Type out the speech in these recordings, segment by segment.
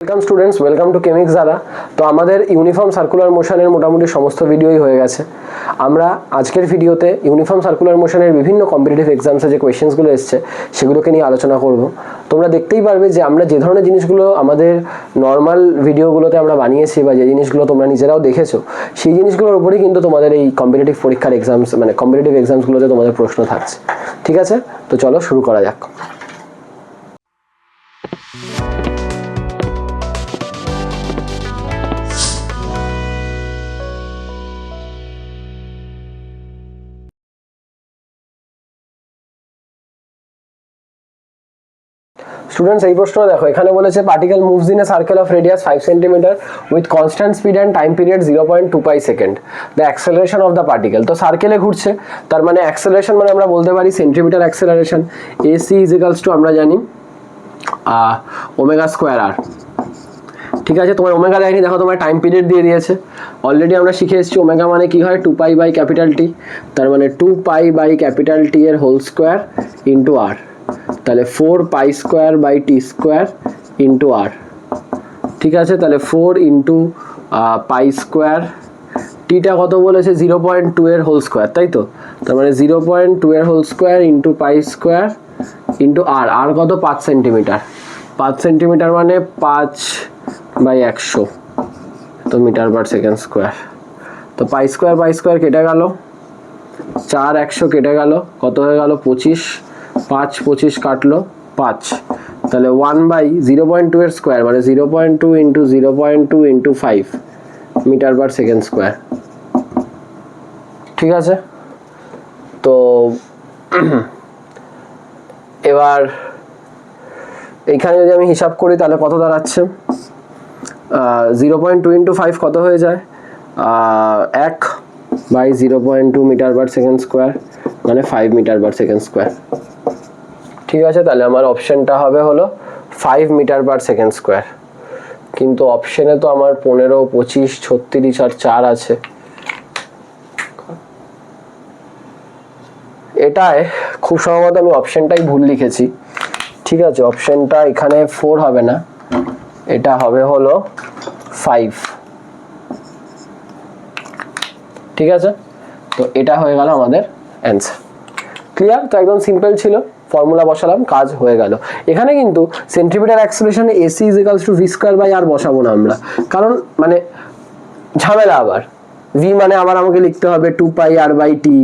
Welcome students welcome to Chemix Dada তো আমাদের uniform circular মোশনের মোটামুটি সমস্ত ভিডিওই হয়ে গেছে। আমরা আজকের ভিডিওতে ইউনিফর্ম সার্কুলার মোশনের বিভিন্ন কম্পিটিটিভ এক্সামসে যে কোয়েশ্চেন্সগুলো এসছে, সেগুলোকে নিয়ে আলোচনা করব। তোমরা দেখতেই পারবে যে আমরা যে ধরনের জিনিসগুলো আমাদের নর্মাল ভিডিওগুলোতে আমরা বানিয়েছি বা যে জিনিসগুলো তোমরা নিজেরাও দেখেছ, সেই জিনিসগুলোর উপরেই কিন্তু তোমাদের এই কম্পিটিটিভ পরীক্ষার এক্সামস মানে কম্পিটিটিভ এক্সামসগুলোতে তোমাদের প্রশ্ন থাকছে। ঠিক আছে? তো চলো শুরু করা যাক। স্টুডেন্টস এই প্রশ্ন দেখো। এখানে বলেছে particle moves in a circle of radius five centimetre with constant speed and time period zero point two pi second the acceleration of the particle তো সার্কেলে ঘুরছে। তার মানে অ্যাক্সেলারেশন মানে আমরা বলতে পারি centimetre acceleration AC is equals to আমরা জানি ওমেগা স্কোয়ার আর ঠিক আছে? তোমার ওমেগা দেয়নি। দেখো তোমার টাইম পিরিয়ড দিয়ে দিয়েছে। অলরেডি আমরা শিখে এসেছি ওমেগা মানে কি হয়? Two pi by capital T তার মানে two pi by capital T এর হোল স্কোয়ার ইন্টু আর তাহলে four pi square by T square into R ঠিক আছে? তাহলে ফোর ইন্টু পাই স্কোয়ার টিটা কত বলেছে? জিরো পয়েন্ট টু এর হোল স্কোয়ার তাই তো? তার মানে জিরো পয়েন্ট টু এর whole square into pi square into R R কত? পাঁচ সেন্টিমিটার পাঁচ সেন্টিমিটার মানে পাঁচ বাই একশো তো মিটার পার সেকেন্ড স্কোয়ার তো পাই স্কোয়ার বাই স্কোয়ার কেটে গেল? চার একশো কেটে গেল। কত হয়ে গেল? পঁচিশ। পাঁচ পঁচিশ কাটলো পাঁচ। তাহলে one by zero point two এর স্কোয়ার মানে zero point two into zero point two into five metre per second square ঠিক আছে? তো এবার এইখানে যদি আমি হিসাব করি তাহলে কত দাঁড়াচ্ছে? Zero point two into five কত হয়ে যায়? এক by zero point two metre per second square মানে five metre per second square ঠিক আছে, তাহলে আমার অপশানটা হবে হলো five metre per second square কিন্তু অপশানে তো আমার পনেরো, পঁচিশ, ছত্রিশ আর চার আছে। এটায় খুব সম্ভবত আমি অপশানটাই ভুল লিখেছি। ঠিক আছে অপশানটা এখানে ফোর হবে না। এটা হবে হলো ফাইভ ঠিক আছে? তো এটা হয়ে গেল আমাদের অ্যান্সার ক্লিয়ার তো একদম সিম্পল ছিল। ফর্মুলা বসালাম, কাজ হয়ে গেল। এখানে কিন্তু centripetal অ্যাক্সেলেশনে AC is equals to V square by R বসাবো না আমরা। কারণ মানে ঝামেলা আবার। ভি মানে আবার আমাকে লিখতে হবে two pi R by T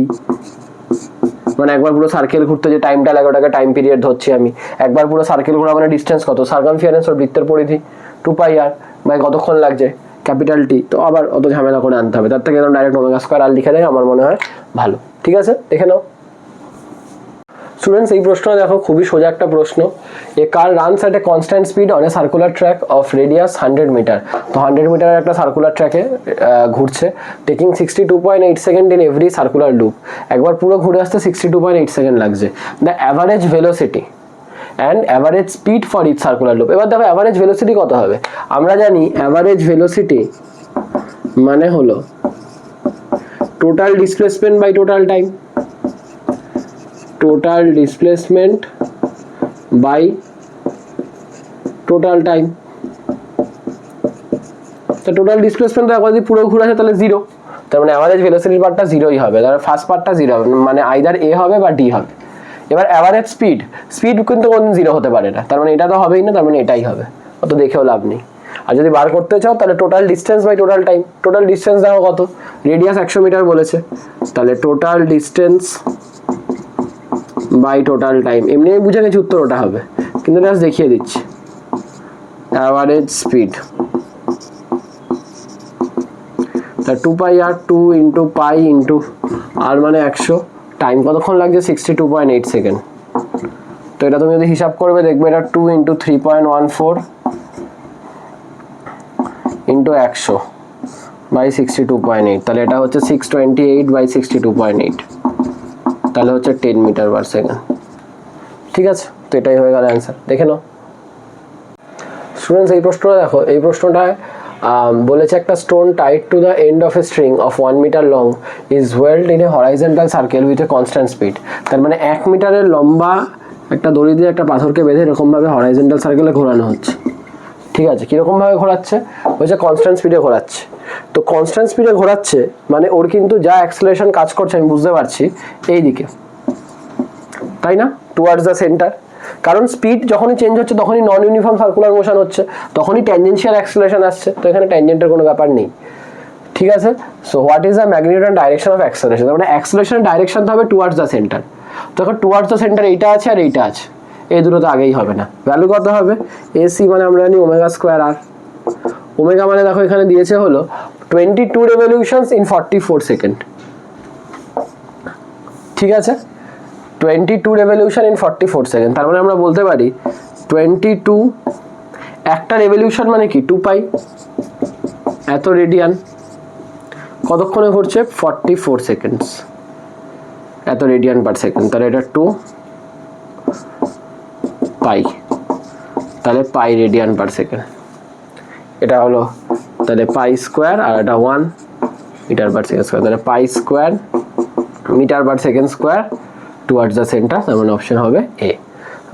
মানে একবার পুরো সার্কেল ঘুরতে যে টাইমটা লাগে, ওটাকে টাইম পিরিয়ড ধরছি আমি। একবার পুরো সার্কেল ঘোরা মানে ডিস্টেন্স কত? সার্কামফিয়ারেন্স ওর বৃত্তের পরিধি। টু পাই আর বাই কতক্ষণ লাগছে? ক্যাপিটাল টি তো আবার অত ঝামেলা করে আনতে হবে। তার থেকে ডাইরেক্ট ওমেগা স্কোয়ার আর লিখে দেয়, আমার মনে হয় ভালো। ঠিক আছে? দেখে নাও। স্টুডেন্টস এই প্রশ্ন দেখো, খুবই সোজা একটা প্রশ্ন। A car runs at a constant speed on a circular track of radius hundred metre তো হান্ড্রেড মিটারের একটা সার্কুলার ট্র্যাকে ঘুরছে। Taking sixty two point eight second in every circular loop একবার পুরো ঘুরে আসতে sixty two point eight second লাগছে। The average velocity and average speed for each circular loop এবার দেখো অ্যাভারেজ ভেলোসিটি কত হবে? আমরা জানি অ্যাভারেজ ভেলোসিটি মানে হলো total displacement by total time total displacement by total time. তো টোটাল ডিসপ্লেসমেন্ট একবার যদি পুরো ঘুরে আসে, তাহলে জিরো তার মানে অ্যাভারেজ ভেলোসিটির পার্টটা জিরোই হবে। তাহলে ফার্স্ট পার্টটা জিরো হবে। মানে আইদার এ হবে বা ডি হবে। এবার অ্যাভারেজ স্পিড স্পিড কিন্তু কোনদিন জিরো হতে পারে না। তার মানে এটা তো হবেই না, তার মানে এটাই হবে। অত দেখেও লাভ নেই। আর যদি বার করতে চাও, তাহলে total distance by total time total distance দেখো কত? রেডিয়াস একশো মিটার বলেছে। তাহলে total distance by total time এমনি আমি বুঝে গেছি উত্তর ওটা হবে। কিন্তু জাস্ট দেখিয়ে দিচ্ছি। অ্যাভারেজ স্পিড তা two pi R two into pi into R মানে একশো। টাইম কতক্ষণ লাগছে? Sixty two point eight second তো এটা তুমি যদি হিসাব করবে, দেখবে এটা two into three point one four into একশো by sixty two point eight তাহলে এটা হচ্ছে six twenty eight by sixty two point eight তাহলে হচ্ছে টেন মিটার পার সেকেন্ড ঠিক আছে? তো এটাই হয়ে গেল অ্যান্সার দেখে নাও। স্টুডেন্টস এই প্রশ্নটা দেখো, এই প্রশ্নটায় বলেছে একটা stone tied to the end of a string of one metre long is whirled in a horizontal circle with a constant speed তার মানে এক মিটারের লম্বা একটা দড়ি দিয়ে একটা পাথরকে বেঁধে এরকমভাবে হরাইজেন্টাল সার্কেলে ঘোরানো হচ্ছে। ঠিক আছে কীরকমভাবে ঘোরাচ্ছে? বলছে কনস্ট্যান্ট স্পিডে ঘোরাচ্ছে। তো কনস্ট্যান্ট স্পিডে ঘোরাচ্ছে মানে ওর কিন্তু যা অ্যাক্সেলারেশন কাজ করছে, আমি বুঝতে পারছি এই দিকে তাই না? টুয়ার্ডস দ্য সেন্টার কারণ স্পিড যখনই চেঞ্জ হচ্ছে, তখনই নন ইউনিফর্ম সার্কুলার মোশন হচ্ছে, তখনই ট্যানজেন্সিয়াল অ্যাক্সেলারেশন আসছে। তো এখানে ট্যানজেন্টের কোনো ব্যাপার নেই। ঠিক আছে? So what is the magnitude and direction of acceleration মানে অ্যাক্সেলারেশনের ডাইরেকশন হবে টুয়ার্ডস দ্য সেন্টার তো এখন টুয়ার্ডস দ্য সেন্টার এইটা আছে আর এইটা আছে। এই দুটো তো আগেই হবে না। ভ্যালু কত হবে? এসি মানে আমরা জানি ওমেগা স্কোয়ার আর ওমেগা মানে দেখো এখানে দিয়েছে হলো twenty two revolutions in forty four second ঠিক আছে? Twenty two revolution in forty four second তার মানে আমরা বলতে পারি টোয়েন্টি টু একটা রেভলিউশন মানে কি? টু পাই এত রেডিয়ান কতক্ষণে ঘুরছে? ফর্টি ফোর সেকেন্ডস এত রেডিয়ান পার সেকেন্ড তাহলে এটা টু পাই। তাহলে পাই রেডিয়ান পার সেকেন্ড। এটা হলো, তাহলে পাই স্কোয়ার আর এটা one metre per second square. তাহলে pi square metre per second square towards the centre তার মানে অপশন হবে এ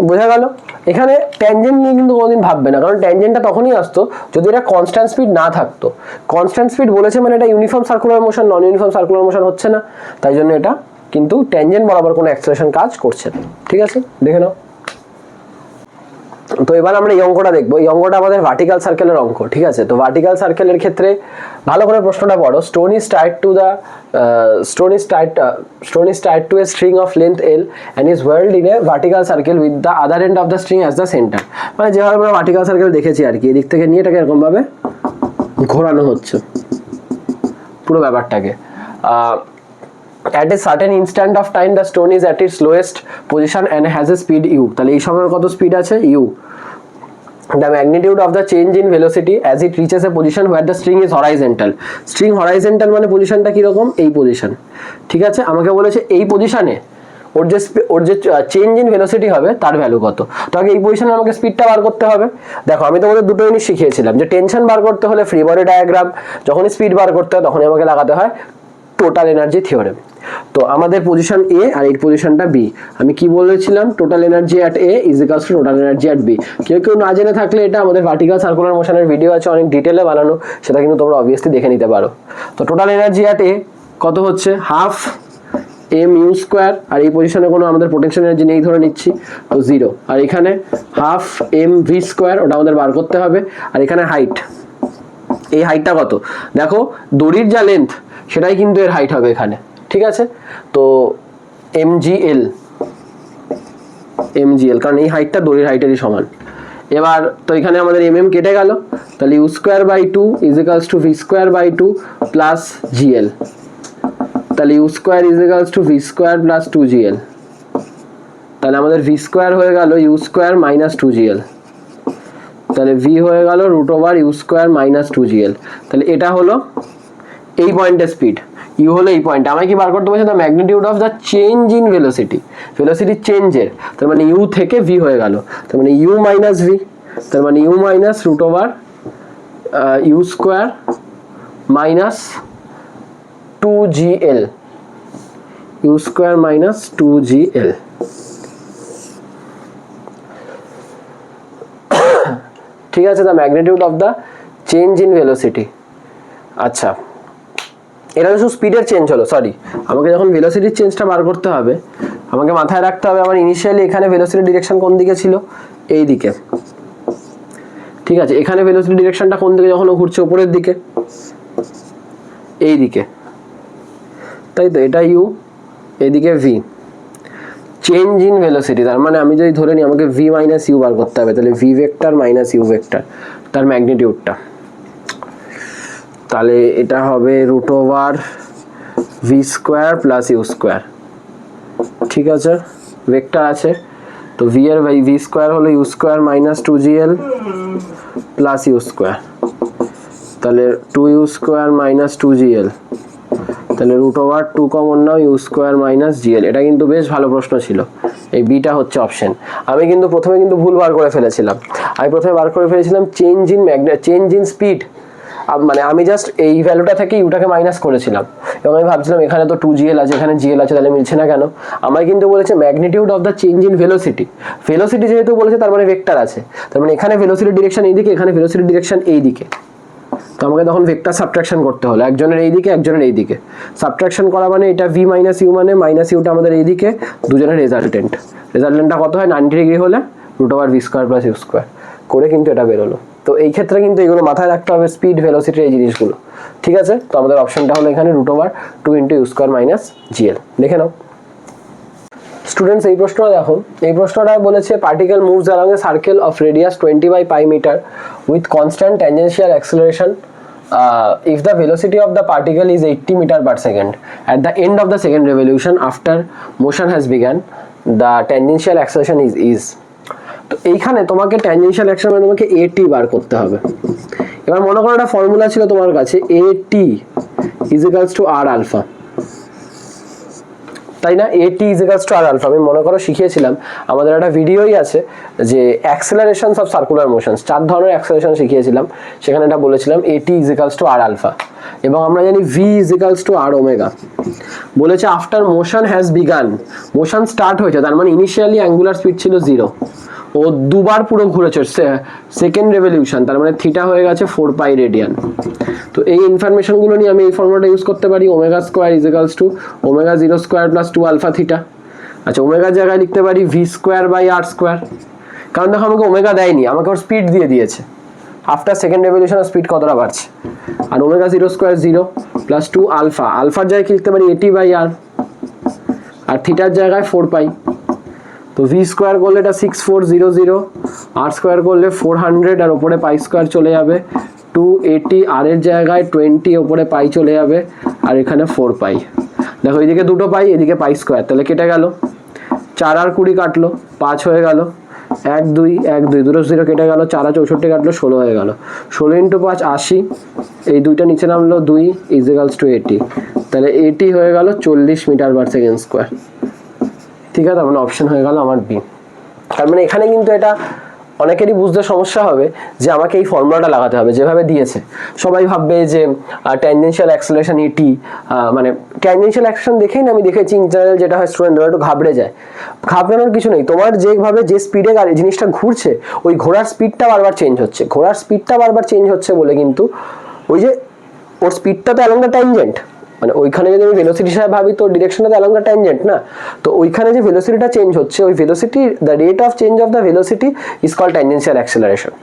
বোঝা গেল? এখানে ট্যানজেন্ট নিয়ে কিন্তু কোনোদিন ভাববে না, কারণ ট্যানজেন্টটা তখনই আসতো যদি এটা কনস্ট্যান্ট স্পিড না থাকতো। কনস্ট্যান্ট স্পিড বলেছে মানে এটা uniform circular motion non uniform circular motion হচ্ছে না। তাই জন্য এটা কিন্তু ট্যানজেন্ট বরাবর কোনো অ্যাক্সেলেশন কাজ করছে না। ঠিক আছে? দেখে নাও। তো এবার আমরা এই অঙ্কটা দেখব। এই অঙ্কটা আমাদের ভার্টিক্যাল সার্কেলের অঙ্ক, ঠিক আছে? তো ভার্টিক্যাল সার্কেলের ক্ষেত্রে ভালো করে প্রশ্নটা পড়ো। Stone is tied to the stone is tied stone is tied to a string of length L and is whirled in a vertical circle with the other end of the string as the centre মানে যেভাবে আমরা vertical circle দেখেছি আর কি, এদিক থেকে নিয়ে এটাকে এরকমভাবে ঘোরানো হচ্ছে। পুরো ব্যাপারটাকে। at a certain instant of time, the stone is at its lowest position and has a speed u তাহলে এই সময়ের কত স্পিড আছে? u the magnitude of the change in velocity as it reaches a position where the string is horizontal. String horizontal মানে পজিশনটা কীরকম? এই position ঠিক আছে? আমাকে বলেছে এই পজিশনে ওর যে ওর যে চেঞ্জ ইন ভেলোসিটি হবে, তার ভ্যালু কত? তো আগে এই পজিশনে আমাকে স্পিডটা বার করতে হবে। দেখো, আমি তোমাদের দুটো জিনিস শিখিয়েছিলাম যে টেনশন বার করতে হলে ফ্রি বডি ডায়াগ্রাম যখনই স্পিড বার করতে হয়, তখনই আমাকে লাগাতে হয়। টোটাল এনার্জি থিওরেম তো আমাদের পজিশন এ আর এই পজিশনটা বি আমি কি বলেছিলাম? Total energy at A is equals to total energy at B কেউ কেউ না জেনে থাকলে এটা আমাদের ভার্টিক্যাল সার্কুলার মোশনের ভিডিও আছে, অনেক ডিটেলে বানানো। সেটা কিন্তু তোমরা অবভিয়াসলি দেখে নিতে পারো। তো টোটাল এনার্জি অ্যাট এ কত হচ্ছে? হাফ এম ইউ স্কোয়ার আর এই পজিশনে কোনো আমাদের পোটেনশিয়াল এনার্জি নেই, ধরে নিচ্ছি। তো জিরো আর এখানে হাফ এম ভি স্কোয়ার ওটা আমাদের বার করতে হবে। আর এখানে হাইট এই হাইটটা কত? দেখো, দড়ির যা লেন্থ সেটাই কিন্তু এর হাইট হবে এখানে, ঠিক আছে? তো এম জি এল এম জি এল কারণ এই হাইটটা দড়ির হাইটেরই সমান। এবার তো এখানে আমাদের এম এম কেটে গেল, তাহলে U square by two equals to V square by two plus GL তাহলে U square equals to V square plus two GL তাহলে আমাদের ভি স্কোয়ার হয়ে গেল U square minus two GL তাহলে ভি হয়ে গেল root over U square minus two GL তাহলে এটা হলো এই পয়েন্টের স্পিড ইউ হলো এই পয়েন্ট আমায় কি বার করতে বলছে? The magnitude of the change in velocity velocity চেঞ্জের তার মানে ইউ থেকে ভি হয়ে গেল। তার মানে ইউ মাইনাস ভি তার মানে U minus root over U square minus two G L U square minus two G L ঠিক আছে the magnitude of the change in velocity আচ্ছা। এটা শুধু স্পিডের চেঞ্জ হলো সরি আমাকে যখন ভেলোসিটির চেঞ্জটা বার করতে হবে, আমাকে মাথায় রাখতে হবে আমার ইনিশিয়ালি এখানে ভেলোসিটি ডিরেকশন কোন দিকে ছিল? এই দিকে। ঠিক আছে, এখানে ভেলোসিটি ডিরেকশনটা কোন দিকে? যখন ঘুরছে উপরের দিকে। এই দিকে। তাই তো, এটা ইউ এদিকে ভি চেঞ্জ ইন ভেলোসিটি তার মানে আমি যদি ধরে নিই, আমাকে ভি মাইনাস ইউ বার করতে হবে, তাহলে V vector minus U vector তার ম্যাগনিটিউডটা তাহলে এটা হবে root over V square plus U square ঠিক আছে? ভেক্টর আছে। তো ভি এর বাই ভি স্কোয়ার হলো U square minus two G L plus U square তাহলে two U square minus two G L তাহলে রুট ওভার টু কমন নাও U square minus GL এটা কিন্তু বেশ ভালো প্রশ্ন ছিল। এই বিটা হচ্ছে অপশন আমি কিন্তু প্রথমে কিন্তু ভুল বার করে ফেলেছিলাম। আমি প্রথমে বার করে ফেলেছিলাম চেঞ্জ ইন ম্যাগনে চেঞ্জ ইন স্পিড মানে আমি জাস্ট এই ভ্যালুটা থেকে ইউটাকে মাইনাস করেছিলাম। এবং আমি ভাবছিলাম, এখানে তো টু জিএল আছে, এখানে জিএল আছে, তাহলে মিলছে না কেন? আমায় কিন্তু বলেছে magnitude of the change in velocity velocity যেহেতু বলেছে, তার মানে ভেক্টর আছে। তার মানে এখানে ভেলোসিটি ডিরেকশন এইদিকে, এখানে ভেলোসিটি ডিরেকশন এইদিকে। তো আমাকে তখন ভেক্টর সাবট্রাকশন করতে হলো। একজনের এই দিকে একজনের এই দিকে সাবট্রাকশন করা মানে এটা ভি মাইনাস ইউ মানে মাইনাস ইউটা আমাদের এই দিকে দুজনের রেজাল্টেন্ট রেজাল্টেন্টটা কত হয়? নাইনটি ডিগ্রি হলে root over V square plus U square করে কিন্তু এটা বেরোলো। তো এই ক্ষেত্রে কিন্তু এগুলো মাথায় রাখতে হবে স্পিড ভেলোসিটি এই জিনিসগুলো। ঠিক আছে? তো আমাদের অপশনটা হলো এখানে root over two into U square minus GL দেখে নাও। স্টুডেন্টস এই প্রশ্নটা দেখো। এই প্রশ্নটা বলেছে particle moves along a circle of radius twenty by pi metre with constant tangential acceleration if the velocity of the particle is 80 meter per second, at the end of the second revolution, after motion has begun, the tangential acceleration is is তো এইখানে তোমাকে tangential action মানে তোমাকে এটি বার করতে হবে। এবার মনে করো একটা ফর্মুলা ছিল তোমার কাছে এটি is equals to R alpha তাই না? এটি is equals to R alpha আমি মনে করো শিখিয়েছিলাম, আমাদের একটা ভিডিওই আছে যে অ্যাক্সেলারেশনস অফ সার্কুলার মোশনস চার ধরনের অ্যাক্সেলারেশন শিখিয়েছিলাম। সেখানে এটা বলেছিলাম এটি is equals to R alpha এবং আমরা জানি V is equals to R omega বলেছে after motion has begun motion start হয়েছে, তার মানে ইনিশিয়ালি অ্যাঙ্গুলার স্পিড ছিল জিরো ও দুবার পুরো ঘুরেছে সেকেন্ড রেভলিউশন তার মানে থিটা হয়ে গেছে ফোর পাই রেডিয়ান তো এই ইনফরমেশনগুলো নিয়ে আমি এই ফর্মুলাটা ইউজ করতে পারি omega square is equals to omega zero square plus two alpha theta আচ্ছা ওমেগার জায়গায় লিখতে পারি V square by R square কারণ দেখো, আমাকে ওমেগা দেয়নি, আমাকে ওর স্পিড দিয়ে দিয়েছে। আফটার সেকেন্ড রেভলিউশনের স্পিড কতটা বাড়ছে? আর omega zero square zero plus two alpha আলফার জায়গায় লিখতে পারি? এটি বাই আর আর থিটার জায়গায় ফোর পাই তো ভি স্কোয়ার করলে এটা six four zero zero r square করলে ফোর হান্ড্রেড আর ওপরে পাই স্কোয়ার চলে যাবে। টু এইটি আর এর জায়গায় টোয়েন্টি ওপরে পাই চলে যাবে আর এখানে ফোর পাই দেখো এদিকে দুটো পাই এদিকে পাই স্কোয়ার তাহলে কেটে গেল। চার আর কুড়ি কাটলো, পাঁচ হয়ে গেল। এক, দুই এক, দুই, দুটো জিরো কেটে গেল। চার চৌষট্টি কাটলো, ষোলো হয়ে গেল। ষোলো ইন্টু পাঁচ, আশি। এই দুইটা নিচে নামলো দুই ইজিক্যালস টু এইটি তাহলে এইটি হয়ে গেল চল্লিশ মিটার পার সেকেন্ড স্কোয়ার ঠিক আছে তার মানে অপশন হয়ে গেল আমার বি তার মানে এখানে কিন্তু এটা অনেকেরই বুঝতে সমস্যা হবে যে আমাকে এই ফর্মুলাটা লাগাতে হবে, যেভাবে দিয়েছে। সবাই ভাববে যে ট্যানজেনশিয়াল অ্যাক্সেলেশন এটি মানে ট্যানজেনশিয়াল অ্যাকশন দেখেই না, আমি দেখেছি ইন জেনারেল যেটা হয় স্টুডেন্টরা একটু ঘাবড়ে যায়। ঘাবড়ানোর কিছু নেই। তোমার যেভাবে যে স্পিডে গাড়ি, জিনিসটা ঘুরছে, ওই ঘোড়ার স্পিডটা বারবার চেঞ্জ হচ্ছে। ঘোড়ার স্পিডটা বারবার চেঞ্জ হচ্ছে বলে কিন্তু ওই যে, ওর স্পিডটা তো অ্যালং দ্য ট্যানজেন্ট মানে ওইখানে যদি আমি ভেলোসিটি হিসাবে ভাবি, তো ডিরেকশনটা তো অ্যালং দ্য ট্যানজেন্ট না? তো ওইখানে যে ভেলোসিটিটা চেঞ্জ হচ্ছে, ওই velocity the rate of change of the velocity is called tangential acceleration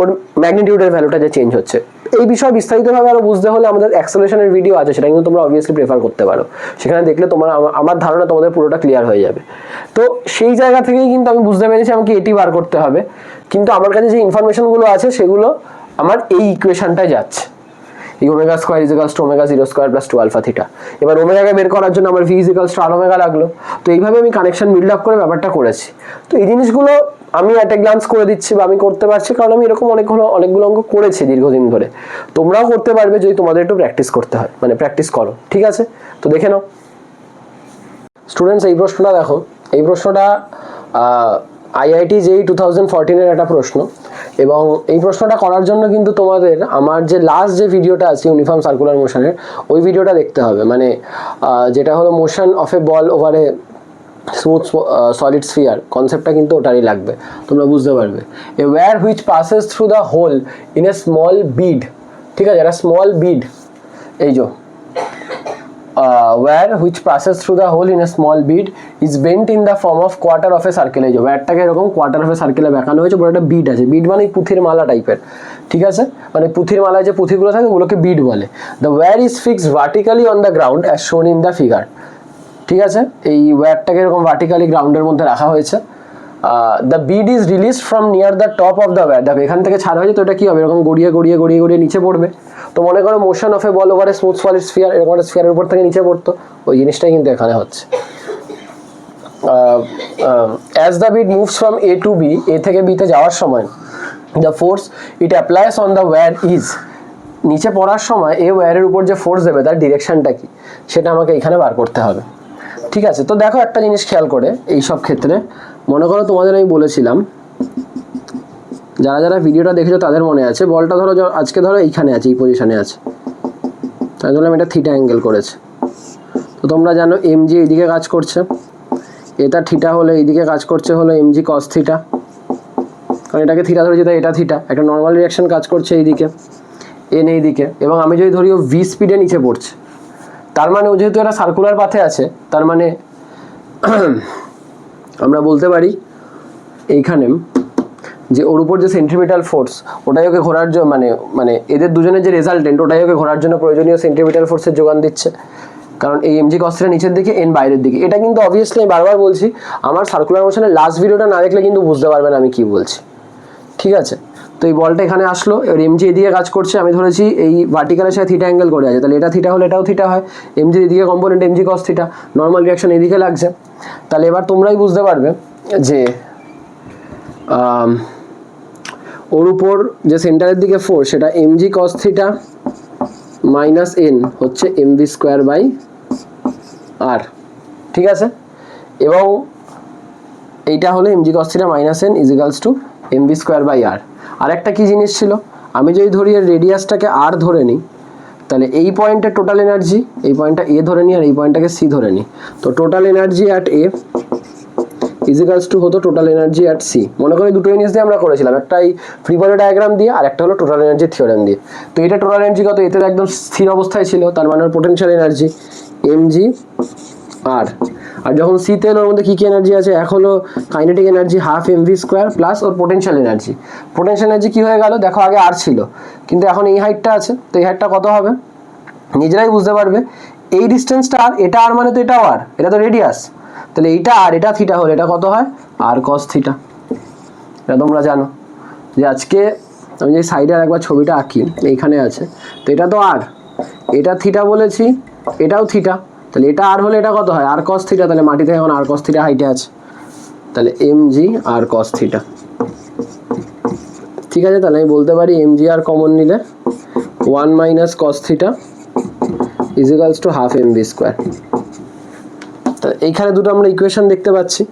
ওর ম্যাগনিটিউডের ভ্যালুটা যে চেঞ্জ হচ্ছে। এই বিষয়ে বিস্তারিতভাবে আরও বুঝতে হলে আমাদের অ্যাক্সেলেশনের ভিডিও আছে, সেটা কিন্তু তোমরা অবভিয়াসলি প্রেফার করতে পারো। সেখানে দেখলে তোমার আমার ধারণা তোমাদের পুরোটা ক্লিয়ার হয়ে যাবে। তো সেই জায়গা থেকেই কিন্তু আমি বুঝতে পেরেছি আমাকে এটি বার করতে হবে। কিন্তু আমার কাছে যে ইনফরমেশনগুলো আছে, সেগুলো আমার এই ইকুয়েশনটায় যাচ্ছে। এই omega square equals to omega zero square plus two alpha theta এবার ওমেগাকে বের করার জন্য আমার V equals to R omega লাগল। তো এইভাবে আমি কানেকশন বিল্ড আপ করে ব্যাপারটা করেছি। তো এই জিনিসগুলো আমি অ্যাট এ গ্লান্স করে দিচ্ছি বা আমি করতে পারছি, কারণ আমি এরকম অনেকগুলো অনেকগুলো অঙ্ক করেছি দীর্ঘদিন ধরে। তোমরাও করতে পারবে যদি তোমাদের একটু প্র্যাকটিস করতে হয় মানে প্র্যাকটিস করো, ঠিক আছে? তো দেখে নাও। স্টুডেন্টস এই প্রশ্নটা দেখো। এই প্রশ্নটা আইআইটি যেই টু থাউজেন্ড ফোরটিনের একটা প্রশ্ন। এবং এই প্রশ্নটা করার জন্য কিন্তু তোমাদের আমার যে লাস্ট যে ভিডিওটা আছে ইউনিফর্ম সার্কুলার মোশনের ওই ভিডিওটা দেখতে হবে। মানে যেটা হলো motion of a ball over a smooth solid sphere কনসেপ্টটা কিন্তু ওটারই লাগবে, তোমরা বুঝতে পারবে। A wire which passes through the hole in a small bead ঠিক আছে? একটা স্মল বিড এই যে uh, where which passes through the hole in a small bead is bent in the form of quarter of a circle এই যে ওয়্যারটাকে এরকম quarter of এ সার্কেলে বেঁকানো হয়েছে পুরো একটা বিড আছে। বিড মানে পুঁথির মালা টাইপের ঠিক আছে? মানে পুঁথির মালায় যে পুঁথিগুলো থাকে ওগুলোকে বিড বলে। The wire is fixed vertically on the ground as shown in the figure ঠিক আছে? এই ওয়্যারটাকে এরকম ভার্টিক্যালি গ্রাউন্ডের মধ্যে রাখা হয়েছে। The bead is released from near the top of the wire দেখো, এখান থেকে ছাড়া হয়েছে তো এটা কি হবে? এরকম গড়িয়ে গড়িয়ে গড়িয়ে গড়িয়ে নিচে পড়বে। তো মনে করো motion of a ball over a smooth solid sphere এরকম একটা স্ফিয়ারের উপর থেকে নিচে পড়তো। ওই জিনিসটাই কিন্তু এখানে হচ্ছে। As the bead moves from A to B A থেকে বিতে যাওয়ার সময় the force it applies on the wire is নিচে পড়ার সময় এই ওয়্যারের উপর যে ফোর্স দেবে, তার ডিরেকশনটা কি? সেটা আমাকে এখানে বার করতে হবে। ঠিক আছে? তো দেখো একটা জিনিস খেয়াল করে, এই সব ক্ষেত্রে। মনে করো তোমাদের আমি বলেছিলাম, যারা যারা ভিডিওটা দেখেছ তাদের মনে আছে, বলটা ধরো আজকে ধরো এইখানে আছে, এই পজিশনে আছে। তাই ধরলাম এটা থিটা অ্যাঙ্গেল করেছে। তো তোমরা জানো এম জি এইদিকে কাজ করছে, এটা থিটা হলে এইদিকে কাজ করছে হলো এম জি কস থিটা কারণ এটাকে থিটা ধরেছি তাই এটা থিটা একটা নর্মাল রিয়াকশন কাজ করছে এইদিকে এন এইদিকে। এবং আমি যদি ধরি ও ভি স্পিডে নিচে পড়ছে, তার মানে ও যেহেতু একটা সার্কুলার পাথে আছে, তার মানে আমরা বলতে পারি এইখানে যে ওর উপর যে সেন্টিমিটাল ফোর্স ওটাই ওকে ঘোরার জন্য মানে মানে এদের দুজনের যে রেজাল্টেন্ট ওটাই ওকে ঘোরার জন্য প্রয়োজনীয় সেন্টিমিটাল ফোর্সের যোগান দিচ্ছে। কারণ এই এমজি কস্টটা নিচের দিকে এন বাইরের দিকে। এটা কিন্তু অবভিয়াসলি আমি বারবার বলছি, আমার সার্কুলার মোশনের লাস্ট ভিডিওটা না দেখলে কিন্তু বুঝতে পারবেন আমি কি বলছি। ঠিক আছে? তো এই বলটা এখানে আসলো। এবার এমজি এদিকে কাজ করছে, আমি ধরেছি এই ভার্টিক্যালের সাথে থিটা অ্যাঙ্গেল করে আছে। তাহলে এটা থিটা হলে এটাও থিটা হয়। এমজি এদিকে component MG cos theta normal reaction এদিকে লাগছে। তাহলে এবার তোমরাই বুঝতে পারবে যে ওর উপর যে সেন্টারের দিকে ফোর সেটা MG cos theta minus N হচ্ছে এমভি স্কোয়ার বাই আর ঠিক আছে? এবং এইটা হলো MG cos theta minus N equals to MV square by R আর একটা কী জিনিস ছিল? আমি যদি ধরি এর রেডিয়াসটাকে আর ধরে নিই, তাহলে এই পয়েন্টের টোটাল এনার্জি এই পয়েন্টটা এ ধরে নিই আর এই পয়েন্টটাকে সি ধরে নিই। তো total energy at A equals to হতো টোটাল এনার্জি অ্যাট সি মনে করি দুটো জিনিস দিয়ে আমরা করেছিলাম একটা এই ফ্রি বডি ডায়াগ্রাম দিয়ে আর একটা হলো টোটাল এনার্জি থিওরাম দিয়ে। তো এটা টোটাল এনার্জি কত? এতে একদম স্থির অবস্থায় ছিল, তার মানে potential energy M G R আর যখন সিতে এলো ওর মধ্যে কী কী এনার্জি আছে এক হলো kinetic energy half M V square plus ওর পোটেনশিয়াল এনার্জি পোটেনশিয়াল এনার্জি কী হয়ে গেল? দেখো, আগে আর ছিল, কিন্তু এখন এই হাইটটা আছে, তো এই হাইটটা কত হবে? নিজেরাই বুঝতে পারবে। এই ডিস্টেন্সটা আর, এটা আর মানে তো এটাও আর এটা তো রেডিয়াস তাহলে এইটা আর, এটা থিটা হলে এটা কত হয়? আর কস থিটা এটা তোমরা জানো। যে আজকে আমি যে সাইডে আর একবার ছবিটা আঁকি, এইখানে আছে, তো এটা তো আর এটা থিটা বলেছি, এটাও থিটা তাহলে এটা আর হলে এটা কত হয়? আর কস থিটা তাহলে মাটিতে এখন আর কস থিটা হাইটে আছে। তাহলে M G R cos theta ঠিক আছে, তাহলে আমি বলতে পারি এম জি আর কমন নিলে one minus cos theta equals to half M B square তা এইখানে দুটো আমরা ইকুয়েশন দেখতে পাচ্ছি।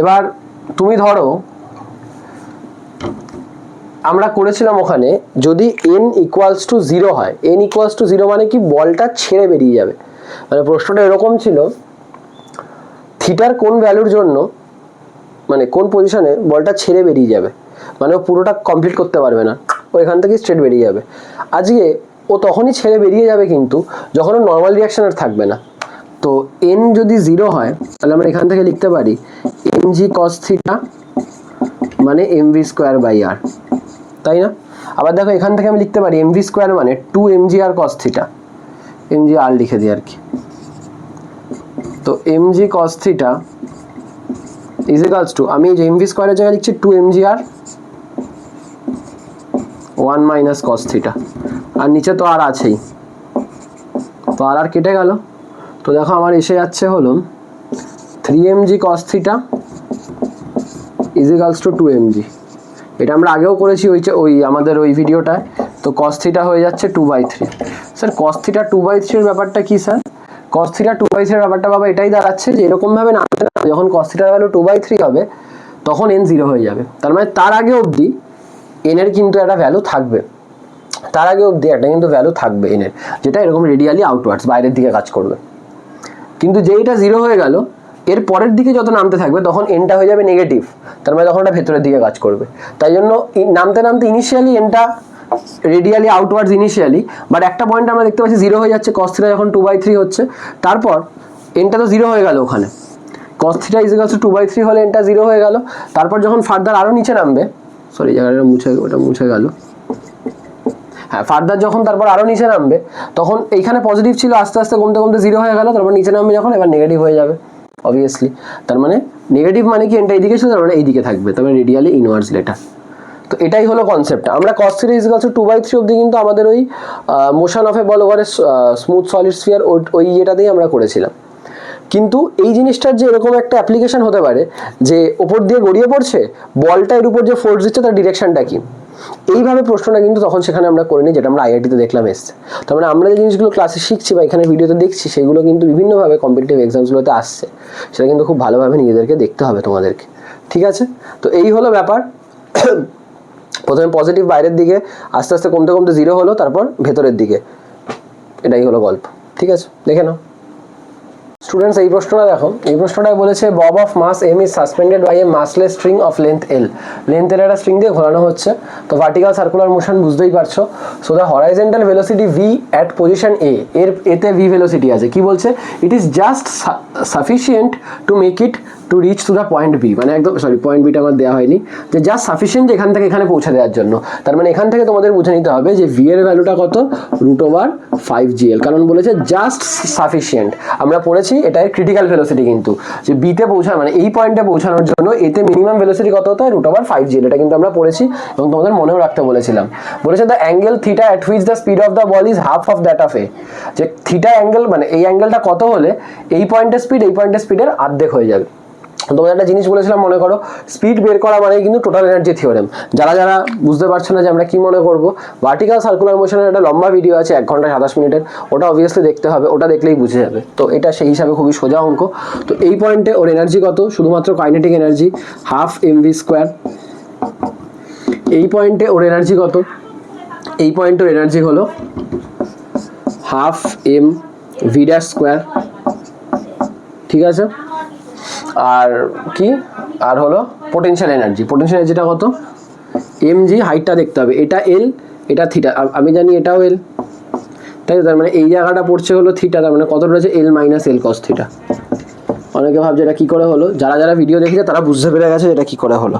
এবার তুমি ধরো আমরা করেছিলাম ওখানে, যদি এন ইকুয়ালস টু জিরো হয় এন ইকুয়ালস টু জিরো মানে কি বলটা ছেড়ে বেরিয়ে যাবে। মানে প্রশ্নটা এরকম ছিল থিটার কোন ভ্যালুর জন্য মানে কোন পজিশনে বলটা ছেড়ে বেরিয়ে যাবে? মানে ও পুরোটা কমপ্লিট করতে পারবে না, ও এখান থেকে স্ট্রেট বেরিয়ে যাবে। আজকে ও তখনই ছেড়ে বেরিয়ে যাবে কিন্তু, যখন ও নর্মাল রিয়াকশনের থাকবে না। তো এন যদি জিরো হয়, তাহলে আমরা এখান থেকে লিখতে পারি এম জি কস থিটা মানে M V square by R তাই না? আবার দেখো এখান থেকে আমি লিখতে পারি এমভি স্কোয়ার মানে two M G R cos theta M G R লিখে দিই আর কি। তো M G cos theta equals to আমি যে এমভি স্কোয়ারের জায়গায় লিখছি two M G R one minus cos theta R নিচে তো আর আছেই। তো আর আর কেটে গেল। তো দেখো আমার এসে যাচ্ছে হলো three M G cos theta equals to two M G এটা আমরা আগেও করেছি ওই ওই আমাদের ওই ভিডিওটায় তো কস থিটা হয়ে যাচ্ছে two by three sir cos theta two by থ্রির ব্যাপারটা কী sir cos theta two by থ্রির ব্যাপারটা বাবা এটাই দাঁড়াচ্ছে যে এরকমভাবে না যখন কস থিটার ভ্যালু টু বাই থ্রি হবে, তখন এন জিরো হয়ে যাবে। তার মানে তার আগে অবধি এনের কিন্তু একটা ভ্যালু থাকবে। তার আগে অবধি একটা কিন্তু ভ্যালু থাকবে এনের যেটা এরকম রেডিয়ালি আউটওয়ার্ডস বাইরের দিকে কাজ করবে। কিন্তু যেইটা জিরো হয়ে গেল এর পরের দিকে যত নামতে থাকবে, তখন এনটা হয়ে যাবে নেগেটিভ তার মানে তখন ওটা ভেতরের দিকে কাজ করবে। তাই জন্য নামতে নামতে ইনিশিয়ালি এনটা রেডিয়ালি আউটওয়ার্ডস ইনিশিয়ালি বাট একটা পয়েন্ট আমরা দেখতে পাচ্ছি জিরো হয়ে যাচ্ছে কস থ্রিটা যখন টু বাই থ্রি হচ্ছে, তারপর এনটা তো জিরো হয়ে গেল ওখানে। কস থ্রিটা ইজিকালস টু বাই থ্রি হলে এনটা জিরো হয়ে গেল, তারপর যখন ফার্দার আরও নিচে নামবে সরি জায়গাটা মুছে, ওটা মুছে গেল। হ্যাঁ ফার্দার যখন তারপর আরও নিচে নামবে, তখন এইখানে পজিটিভ ছিল, আস্তে আস্তে কমতে কমতে জিরো হয়ে গেল, তারপর নিচে নামবে যখন, এবার নেগেটিভ হয়ে যাবে। অবভিয়াসলি তার মানে নেগেটিভ মানে কি? এটা এইদিকে ছিল মানে এইদিকে থাকবে। তবে রেডিয়ালি ইনওয়ার্ডস লেটা তো এটাই হলো কনসেপ্টটা আমরা cos three is two by three অব্দি কিন্তু আমাদের ওই মোশন অফ এ বল ওভারে স্মুথ সলিড স্ফিয়ার ওই ইয়েটাতেই আমরা করেছিলাম। কিন্তু এই জিনিসটার যে এরকম একটা অ্যাপ্লিকেশন হতে পারে, যে ওপর দিয়ে গড়িয়ে পড়ছে, বলটা এর উপর যে ফোর্স দিচ্ছে, তার ডিরেকশনটা কি? এইভাবে প্রশ্নটা কিন্তু তখন সেখানে আমরা করিনি, যেটা আমরা আইআইটিতে দেখলাম এসছে। তার মানে আমরা যে জিনিসগুলো ক্লাসে শিখছি বা এখানে ভিডিওতে দেখছি, সেগুলো কিন্তু বিভিন্নভাবে কম্পিটিটিভ এক্সামসগুলোতে আসছে। সেটা কিন্তু খুব ভালোভাবে নিজেদেরকে দেখতে হবে তোমাদেরকে। ঠিক আছে? তো এই হলো ব্যাপার। প্রথমে পজিটিভ বাইরের দিকে, আস্তে আস্তে কমতে কমতে জিরো হলো, তারপর ভেতরের দিকে। এটাই হলো গল্প। ঠিক আছে? দেখে নাও। স্টুডেন্টস এই প্রশ্নটা দেখো। এই প্রশ্নটায় বলেছে bob of mass M is suspended by a massless string of length L length L একটা স্ট্রিং দিয়ে ঘোরানো হচ্ছে। তো ভার্টিক্যাল সার্কুলার মোশন বুঝতেই পারছ। So the horizontal velocity V at position A এর এতে ভি ভেলোসিটি আছে। কি বলছে? It is just sufficient to make it to reach to the point B মানে একদম সরি পয়েন্ট বিটা আমার দেওয়া হয়নি, যে জাস্ট সাফিসিয়েন্ট এখান থেকে এখানে পৌঁছে দেওয়ার জন্য। তার মানে এখান থেকে তোমাদের বুঝে নিতে হবে যে ভি এর ভ্যালুটা কত রুট ওভার ফাইভ জিএল কারণ বলেছে জাস্ট সাফিসিয়েন্ট আমরা পড়েছি এটা ক্রিটিক্যাল ভেলোসিটি কিন্তু। যে বিতে পৌঁছানো মানে এই পয়েন্টে পৌঁছানোর জন্য এতে মিনিমাম ভেলোসিটি কত হতো? রুট ওভার ফাইভ জিএল এটা কিন্তু আমরা পড়েছি এবং তোমাদের মনেও রাখতে বলেছিলাম। বলেছে the angle theta at which the speed of the ball is half of that of A যে থিটা অ্যাঙ্গেল মানে এই অ্যাঙ্গেলটা কত হলে, এই পয়েন্টের স্পিড এই পয়েন্টের স্পিডের অর্ধেক হয়ে যাবে। তোমাদের একটা জিনিস বলেছিলাম, মনে করো স্পিড বের করা মানে কিন্তু টোটাল এনার্জি থিওরেম যারা যারা বুঝতে পারছ না যে আমরা কি মনে করব ভার্টিক্যাল সার্কুলার মোশনের একটা লম্বা ভিডিও আছে, এক ঘণ্টা সাতাশ মিনিটের, ওটা অবভিয়াসলি দেখতে হবে, ওটা দেখলেই বুঝে যাবে। তো এটা সেই হিসাবে খুবই সোজা অঙ্ক। তো এই পয়েন্টে ওর এনার্জি কত? শুধুমাত্র kinetic energy half M V square এই পয়েন্টে ওর এনার্জি কত? এই পয়েন্টের এনার্জি হলো half M V dash square ঠিক আছে? আর কি? আর হলো পোটেনশিয়াল এনার্জি পোটেনশিয়াল এনার্জিটা কত? এম জি হাইটটা দেখতে হবে। এটা এল এটা থিটা আমি জানি এটাও এল তাই? তার মানে এই জায়গাটা পড়ছে হলো থিটা তার মানে কত রয়েছে? L minus L cos theta অনেকে ভাবছে এটা কী করে হলো? যারা যারা ভিডিও দেখেছে, তারা বুঝতে পেরে গেছে এটা কী করে হলো।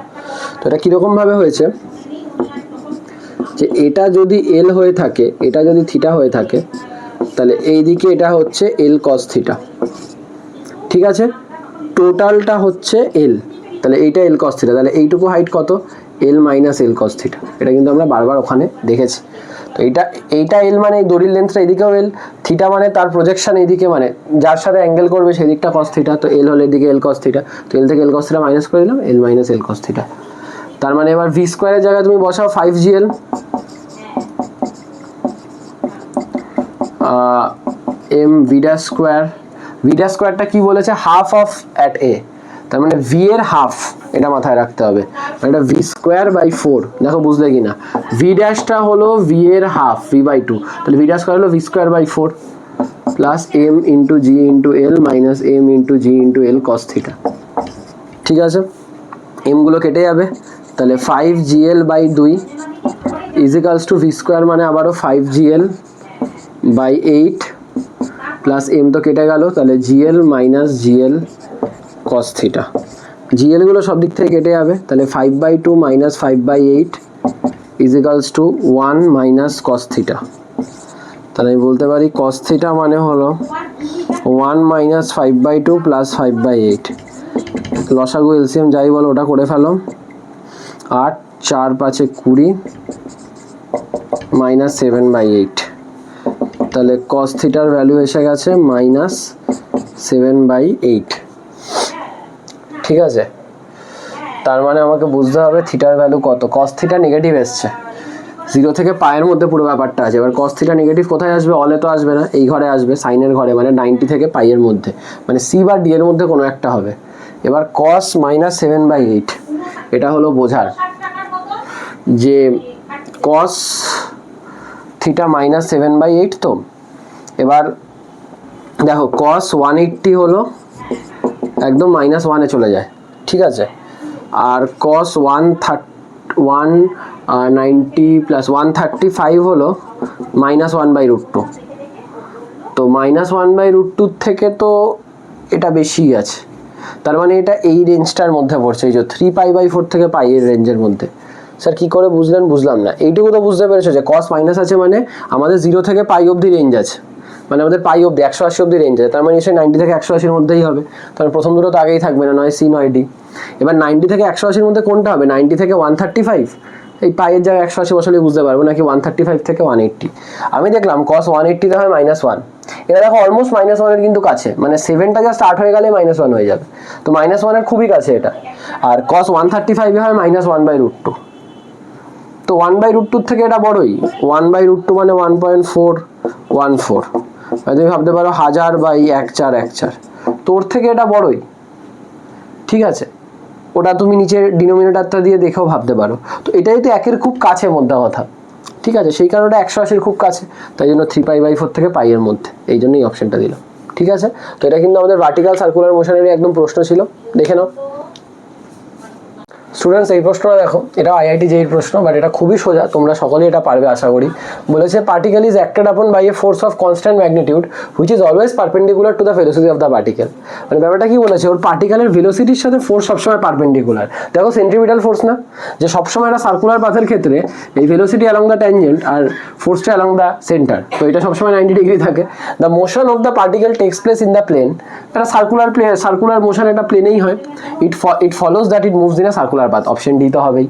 তো এটা কীরকমভাবে হয়েছে? যে এটা যদি এল হয়ে থাকে, এটা যদি থিটা হয়ে থাকে, তাহলে এই দিকে এটা হচ্ছে এল কস থিটা ঠিক আছে? টোটালটা হচ্ছে এল তাহলে এইটা এল কস থিটা তাহলে এইটুকু হাইট কত? L minus L cos theta এটা কিন্তু আমরা বারবার ওখানে দেখেছি। তো এইটা এইটা এল মানে এই দড়ির লেন্থটা এদিকেও এল থিটা মানে তার প্রজেকশন এইদিকে মানে। যার সাথে অ্যাঙ্গেল করবে সেই দিকটা কস থিটা তো এল হলে এদিকে এল কস তো এল থেকে এল কস থিটা মাইনাস করে দিলাম L minus L cos theta তার মানে এবার ভি স্কোয়ারের জায়গায় তুমি বসাও ফাইভ জি এল এম ভিডা স্কোয়ার ভিডা স্কোয়ারটা কি বলেছে? হাফ অফ অ্যাট এ তার মানে ভি এর হাফ এটা মাথায় রাখতে হবে। এটা ভি স্কোয়ার বাই ফোর দেখো, বুঝলে কি না ভি ড্যাশটা হলো ভি এর হাফ ভি বাই টু তাহলে ভি ড্যাশ স্কোয়ার হলো V square by four plus M into G into L minus M into G into L cos theta ঠিক আছে? এমগুলো কেটে যাবে। তাহলে ফাইভ জিএল বাই দুই ইজিকালস টু ভি স্কোয়ার মানে আবারও five GL by eight plus M তো কেটে গেল, তাহলে GL minus GL cos theta জিএলগুলো সব দিক থেকে কেটে যাবে, তাহলে five by two minus five by eight equals two one minus cos theta তাহলে আমি বলতে পারি কস থিটা মানে হলো one minus five by two plus five by eight লসাগু এলসিএম যাই বলো, ওটা করে ফেলো। আট, চার, পাঁচে কুড়ি মাইনাস সেভেন বাই এইট তাহলে কস থিটার ভ্যালু এসে গেছে মাইনাস সেভেন বাই এইট ঠিক আছে? তার মানে আমাকে বুঝতে হবে থিটার ভ্যালু কত। কস থিটা নেগেটিভ এসছে। জিরো থেকে পায়ের মধ্যে পুরো ব্যাপারটা আছে। এবার কস থিটা নেগেটিভ কোথায় আসবে? অলে তো আসবে না। এই ঘরে আসবে সাইনের ঘরে মানে নাইনটি থেকে পাইয়ের মধ্যে। মানে সি বা ডি এর মধ্যে কোনো একটা হবে। এবার cos minus seven by eight এটা হলো বোঝার যে cos theta minus seven by eight তো? এবার দেখো কস ওয়ান এইট্টি হলো, একদম মাইনাস ওয়ানে চলে যায়, ঠিক আছে? আর cos one thirty one ninety plus one thirty five হলো minus one by root two তো মাইনাস ওয়ান বাই রুট টুর থেকে তো এটা বেশি আছে। তার মানে এটা এই রেঞ্জটার মধ্যে পড়ছে, এই যে থ্রি পাই বাই ফোর থেকে পাই এর রেঞ্জের মধ্যে। স্যার, কি করে বুঝলেন? বুঝলাম না। এইটুকু তো বুঝতে পেরেছ যে কস মাইনাস আছে মানে আমাদের জিরো থেকে পাই অবধি রেঞ্জ আছে। মানে আমাদের পাই অবধি, একশো আশি অবধি রেঞ্জ আছে। তার মানে নিশ্চয়ই নাইনটি থেকে একশো আশির মধ্যেই হবে। তাহলে প্রথম দুটো তো আগেই থাকবে না, নয় সি নয় ডি এবার নাইনটি থেকে একশো আশির মধ্যে কোনটা হবে? নাইনটি থেকে ওয়ান থার্টি ফাইভ এই পাইয়ের জায়গায় একশো আশি বসালে বুঝতে পারব, নাকি ওয়ান থার্টি ফাইভ থেকে ওয়ান এইট্টি আমি দেখলাম কস ওয়ান এইট্টিতে হয় মাইনাস ওয়ান এটা দেখো অলমোস্ট মাইনাস ওয়ানের কিন্তু কাছে। মানে সেভেনটা যা স্টার্ট হয়ে গেলে মাইনাস ওয়ান হয়ে যাবে। তো মাইনাস ওয়ানের খুবই কাছে এটা। আর কস ওয়ান থার্টি ফাইভে হয় minus one by root two তো ওয়ান বাই রুট টুর থেকে এটা বড়ই। ওয়ান বাই রুট টু মানে one point four one four তুমি ভাবতে পারো হাজার বাই এক চার এক চার। তোর থেকে এটা বড়ই। ঠিক আছে? ওটা তুমি নিচের ডিনোমিনেটারটা দিয়ে দেখেও ভাবতে পারো। তো এটাই তো একের খুব কাছে মধ্যে কথা। ঠিক আছে? সেই কারণে একশো আশির খুব কাছে। তাই জন্য থ্রি পাই বাই ফোর থেকে পাইয়ের মধ্যে। এই জন্যই অপশনটা দিলাম। ঠিক আছে? তো এটা কিন্তু আমাদের ভার্টিক্যাল সার্কুলার মোশনেরই একদম প্রশ্ন ছিল। দেখে নাও। স্টুডেন্টস এই প্রশ্নটা দেখো, এটা আইআইটি জেইর প্রশ্ন বাট এটা খুবই সোজা, তোমরা সকলেই এটা পারবে, আশা করি। বলেছে particle is acted upon by a force of constant magnitude which is always perpendicular to the velocity of the particle মানে ব্যাপারটা কি বলেছে? ওর পার্টিকেলের ভেলোসিটির সাথে ফোর্স সবসময় পারপেন্ডিকুলার দেখো সেন্ট্রিপিটাল ফোর্স না? যে সবসময় একটা সার্কুলার পাথের ক্ষেত্রে এই ভেলোসিটি অ্যালং দ্য ট্যানজেন্ট আর ফোর্সটা অ্যালং দ্য সেন্টার তো এটা সবসময় নাইনটি ডিগ্রি থাকে। The motion of the particle takes place in the plane একটা সার্কুলার প্লে সার্কুলার মোশন একটা প্লেনেই হয়। It it follows that it moves in a circular path option D তো হবেই।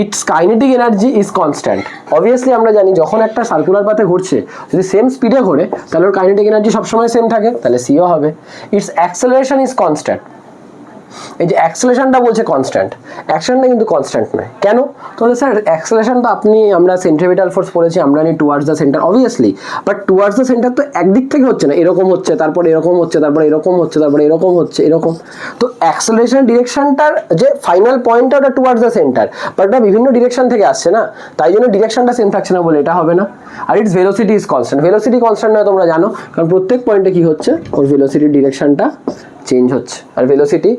Its kinetic energy is constant obviously আমরা জানি যখন একটা সার্কুলার পাতে ঘুরছে, যদি সেম স্পিডে ঘোরে, তাহলে ওর কাইনেটিক এনার্জি সবসময় সেম থাকে, তাহলে সিও হবে। ইটস অ্যাক্সেলারেশন ইজ কনস্ট্যান্ট এই যে অ্যাক্সেলেশনটা বলছে কনস্ট্যান্ট অ্যাকশনটা কিন্তু কনস্ট্যান্ট নয়। কেন? তাহলে স্যার অ্যাক্সেলেশন তো আপনি, আমরা সেন্ট্রিপিটাল ফোর্স পড়েছি, আমরা জানি towards the centre obviously but towards the centre তো একদিক থেকে হচ্ছে না, এরকম হচ্ছে, তারপর এরকম হচ্ছে, তারপর এরকম হচ্ছে, তারপর এরকম হচ্ছে, এরকম। তো অ্যাক্সেলেশন ডিরেকশনটার যে ফাইনাল পয়েন্টটা ওটা টুয়ার্ডস দ্য সেন্টার বাট এটা বিভিন্ন ডিরেকশন থেকে আসছে না, তাই জন্য ডিরেকশনটা সেম থাকছে না বলে এটা হবে না। আর its velocity is constant velocity constant নয় তোমরা জানো, কারণ প্রত্যেক পয়েন্টে কি হচ্ছে? ওর ভেলোসিটির ডিরেকশনটা চেঞ্জ হচ্ছে। আর ভেলোসিটি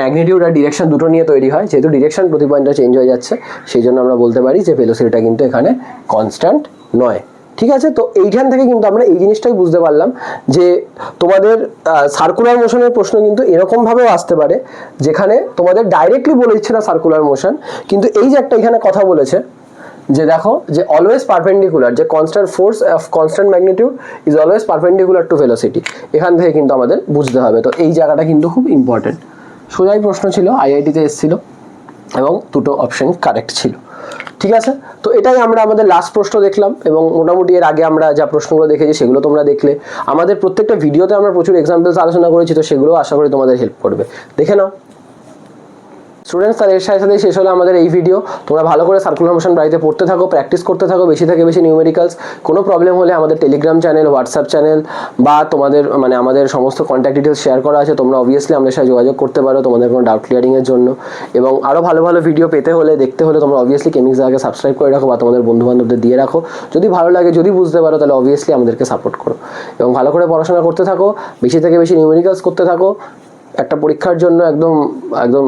ম্যাগনিটিউড আর ডিরেকশন দুটো নিয়ে তৈরি হয়। যেহেতু ডিরেকশন প্রতি পয়েন্টে চেঞ্জ হয়ে যাচ্ছে, সেই জন্য আমরা বলতে পারি যে ভেলোসিটিটা কিন্তু এখানে কনস্ট্যান্ট নয়। ঠিক আছে? তো এইখান থেকে কিন্তু আমরা এই জিনিসটাই বুঝতে পারলাম যে তোমাদের সার্কুলার মোশনের প্রশ্ন কিন্তু এরকমভাবেও আসতে পারে, যেখানে তোমাদের ডাইরেক্টলি বলে দিচ্ছে না সার্কুলার মোশন কিন্তু এই যে একটা এখানে কথা বলেছে যে দেখো, যে অলওয়েজ পারপেন্ডিকুলার যে constant force of constant magnitude is always perpendicular to velocity এখান থেকে কিন্তু আমাদের বুঝতে হবে। তো এই জায়গাটা কিন্তু খুব ইম্পর্টেন্ট সোজাই প্রশ্ন ছিল, আইআইটিতে এসেছিল এবং দুটো অপশন কারেক্ট ছিল। ঠিক আছে? তো এটাই আমরা আমাদের লাস্ট প্রশ্ন দেখলাম এবং মোটামুটি এর আগে আমরা যা প্রশ্নগুলো দেখেছি সেগুলো তোমরা দেখলে। আমাদের প্রত্যেকটা ভিডিওতে আমরা প্রচুর এক্সাম্পলস আলোচনা করেছি, তো সেগুলো আশা করি তোমাদের হেল্প করবে। দেখে নাও। স্টুডেন্টস তার এর সাথে সাথে শেষ হলো আমাদের এই ভিডিও তোমরা ভালো করে সার্কুলার মোশন বাড়িতে পড়তে থাকো প্র্যাকটিস করতে থাকো, বেশি থেকে বেশি নিউমেরিক্যালস কোনো প্রবলেম হলে আমাদের টেলিগ্রাম চ্যানেল হোয়াটসঅ্যাপ চ্যানেল বা তোমাদের মানে আমাদের সমস্ত কন্ট্যাক্ট ডিটেলস শেয়ার করা আছে। তোমরা অবভিয়াসলি আমাদের সাথে যোগাযোগ করতে পারো তোমাদের কোনো ডাউট ক্লিয়ারিংয়ের জন্য। এবং আরও ভালো ভালো ভিডিও পেতে হলে, দেখতে হলে তোমরা অবভিয়াসলি কেমিক্স আগে সাবস্ক্রাইব করে রাখো বা তোমাদের বন্ধু বান্ধবদের দিয়ে রাখো। যদি ভালো লাগে, যদি বুঝতে পারো, তাহলে অবভিয়াসলি আমাদেরকে সাপোর্ট করো। এবং ভালো করে পড়াশোনা করতে থাকো, বেশি থেকে বেশি নিউমেরিক্যালস করতে থাকো। একটা পরীক্ষার জন্য একদম একদম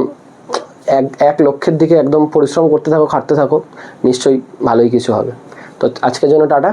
এক এক লক্ষ্যের দিকে একদম পরিশ্রম করতে থাকো, খাটতে থাকো, নিশ্চয়ই ভালোই কিছু হবে। তো আজকের জন্য টাটা।